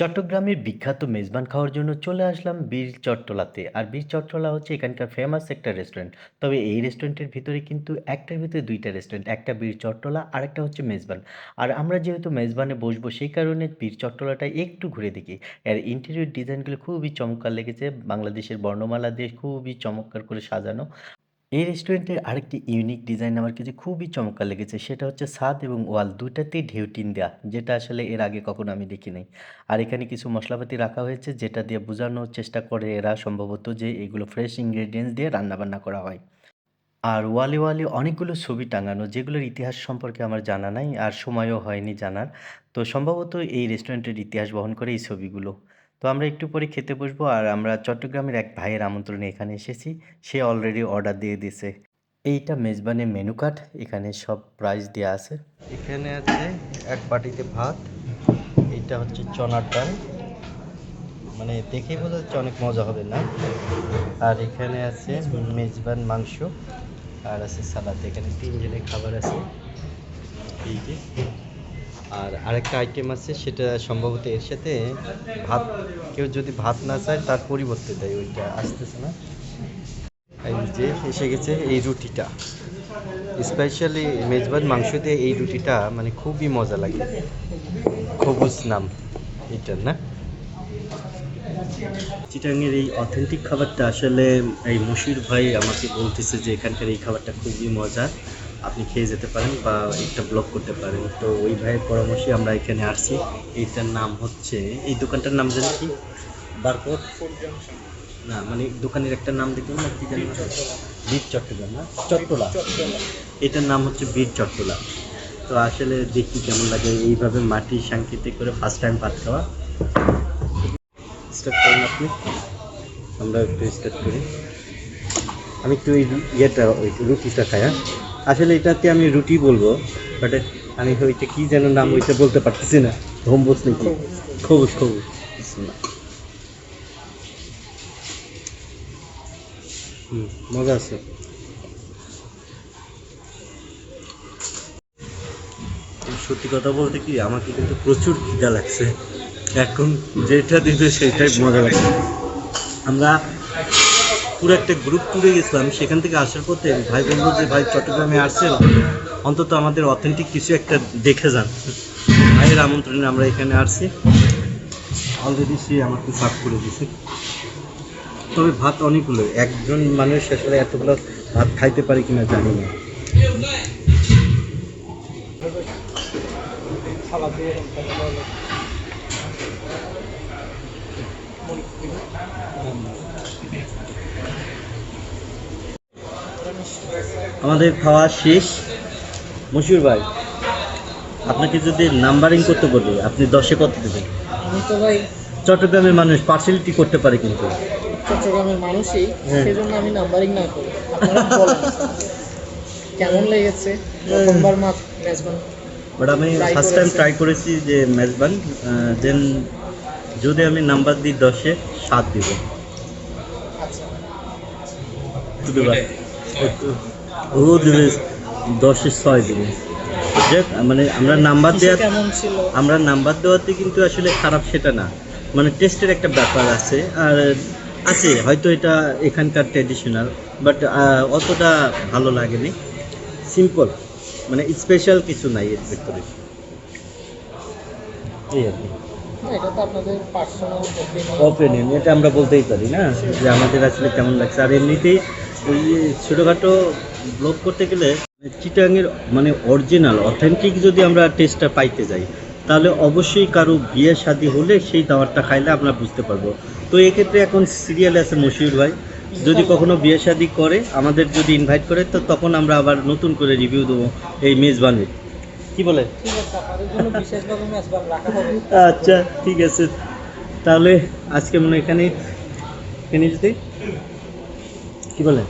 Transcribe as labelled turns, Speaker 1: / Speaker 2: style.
Speaker 1: চট্টগ্রামের বিখ্যাত মেজবান খাওয়ার জন্য চলে আসলাম বীর চট্টলাতে। আর বীর চট্টলা হচ্ছে এখানকার ফেমাস একটা রেস্টুরেন্ট। তবে এই রেস্টুরেন্টের ভিতরে কিন্তু একটার ভিতরে দুইটা রেস্টুরেন্ট। একটা বীর চট্টলা, আরেকটা হচ্ছে মেজবান। আর আমরা যেহেতু মেজবানে বসবো সেই কারণে বীর চট্টলাটা একটু ঘুরে দেখি। এর ইন্টেরিয়র ডিজাইনগুলো খুবই চমৎকার লেগেছে। বাংলাদেশের বর্ণমালা দিয়ে খুবই চমৎকার করে সাজানো। এই রেস্টুরেন্টের আরেকটি ইউনিক ডিজাইন আমার কাছে খুবই চমৎকার লেগেছে। সেটা হচ্ছে ছাদ এবং ওয়াল ২ টাতেই ঢেউ টিন দেয়া। যেটা আসলে এর আগে কখনো আমি দেখি নাই। আর এখানে কিছু মশলাপাতি রাখা হয়েছে যেটা দিয়ে বোঝানোর চেষ্টা করে এরা সম্ভবত যে এগুলো ফ্রেশ ইনগ্রেডিয়েন্টস দিয়ে রান্নাবান্না করা হয়। আর ওয়ালে, ওয়ালে অনেকগুলো ছবি টাঙানো যেগুলোর ইতিহাস সম্পর্কে আমার জানা নাই আর সময়ও হয়নি জানার। তো সম্ভবত এই রেস্টুরেন্টের ইতিহাস বহন করে এই ছবিগুলো। তো আমরা একটু পরে খেতে বসবো আর আমরা চট্টগ্রামের এক ভাইয়ের আমন্ত্রণে এখানে এসেছি। সে অলরেডি অর্ডার দিয়ে দিছে। এইটা মেজবানের মেনু কার্ড। এখানে সব প্রাইস দেওয়া আছে। এখানে আছে এক বাটিতে ভাত। এইটা হচ্ছে চনার ডাল। মানে দেখেই বোঝা যাচ্ছে অনেক মজা হবে না? আর এখানে আছে মেজবান মাংস। আর আছে সালাদ। এখানে ৩ জনের খাবার আছে। এই যে। আর আরেকটা আইটেম আছে, সেটা সম্ভবত এর সাথে ভাত, কেউ যদি ভাত না চায়, তার পরিবর্তে দেয়, ওইটা আসতেছে না? যে এসে গেছে এই রুটিটা। স্পেশালি মেজবান মাংস দিয়ে এই রুটিটা মানে খুবই মজা লাগে। খবুজ নাম এটার না? চিটাগাংয়ের এই অথেন্টিক খাবারটা আসলে এই মশির ভাই আমাকে বলতেছে যে এখানকার এই খাবারটা খুবই মজার। আপনি খেয়ে যেতে পারেন বা একটা ব্লগ করতে পারেন। তো ওই ভাইয়ের পরামর্শে আমরা এখানে আসছি। এইটার নাম হচ্ছে, এই দোকানটার নাম জানি কি? বারকোড? না মানে দোকানের একটা নাম দেখলাম না, কি জানি? বীর চট্টগ্রাম না? চট্টলা। এটার নাম হচ্ছে বীর চট্টলা। তো আসলে দেখি কেমন লাগে এইভাবে মাটি সাংকেতে করে ফার্স্ট টাইম ভাত খাওয়া। স্টার্ট করুন আপনি। আমরা একটু স্টার্ট করি। আমি একটু এই ইয়েটা, ওই রুটিটা খাই হ্যাঁ? আসলে এটাকে আমি রুটি বলব। বাট আমি ওইটা কি যেন নাম ওইটা বলতে পারতেছি না। গম্বুজ নাকি? বিসমিল্লাহ। হুম, মজা আছে। সত্যি কথা বলতে কি আমাকে কিন্তু প্রচুর খিদা লাগছে। এখন যেটা দিবে সেটাই মজা লাগছে। আমরা পুরো একটা গ্রুপ ট্যুরে গেছিলাম। সেখান থেকে আসার পথে ভাই বলল যে ভাই চট্টগ্রামে আসছেন, অন্তত আমাদের অথেন্টিক কিছু একটা দেখে যান। ভাইয়ের আমন্ত্রণে আমরা এখানে আসছি। অলরেডি সে আমাকে সার্ভ করে দিছে। তবে ভাত অনেকগুলো। একজন মানুষ আসলে এতগুলো ভাত খাইতে পারে কিনা জানি না। আমাদের খাওয়া শেষ। মশিউর ভাই, আপনাকে যদি নাম্বারিং করতে বলি আপনি দশে কত দেবেন?
Speaker 2: আমি তো ভাই
Speaker 1: চট্টগ্রামের মানুষ পার্সিয়ালিটি করতে পারে কিন্তু।
Speaker 2: চট্টগ্রামের মানুষই
Speaker 1: হ্যাঁ।
Speaker 2: সেজন্য আমি নাম্বারিং না করি কেমন লেগেছে প্রথমবার মাছ মেজবান
Speaker 1: বাট আমি ফার্স্ট টাইম ট্রাই করেছি যে মেজবান দেন যদি আমি নাম্বার দিই দশে সাত দিব।
Speaker 2: আচ্ছা
Speaker 1: ১০ এ ৬ দেবে। যাক মানে আমরা নাম্বার দেওয়া আমরা নাম্বার দেওয়াতে কিন্তু আসলে খারাপ সেটা না। মানে টেস্টের একটা ব্যাপার আছে। আর আছে হয়তো এটা এখানকার ট্র্যাডিশনাল বাট অতটা ভালো লাগেনি। সিম্পল মানে স্পেশাল কিছু নাই এর ভেতরে। এই আর কি।
Speaker 2: এটা
Speaker 1: আমরা বলতেই পারি না যে আমাদের আসলে কেমন লাগছে। আর এমনিতেই ওই ছোটোখাটো ব্লগ করতে গেলে চিটাঙের মানে অরিজিনাল অথেন্টিক যদি আমরা টেস্টটা পাইতে যাই তাহলে অবশ্যই কারও বিয়ে শাদী হলে সেই দাওয়ারটা খাইলে আমরা বুঝতে পারব। তো এক্ষেত্রে এখন সিরিয়াল আছে মশিউর ভাই। যদি কখনো বিয়ে শাদী করে আমাদের যদি ইনভাইট করে তো তখন আমরা আবার নতুন করে রিভিউ দেবো এই মেজবানের। কি বলে? আচ্ছা ঠিক আছে। তাহলে আজকে মনে হয় এখানে এখানে যদি কি বলে?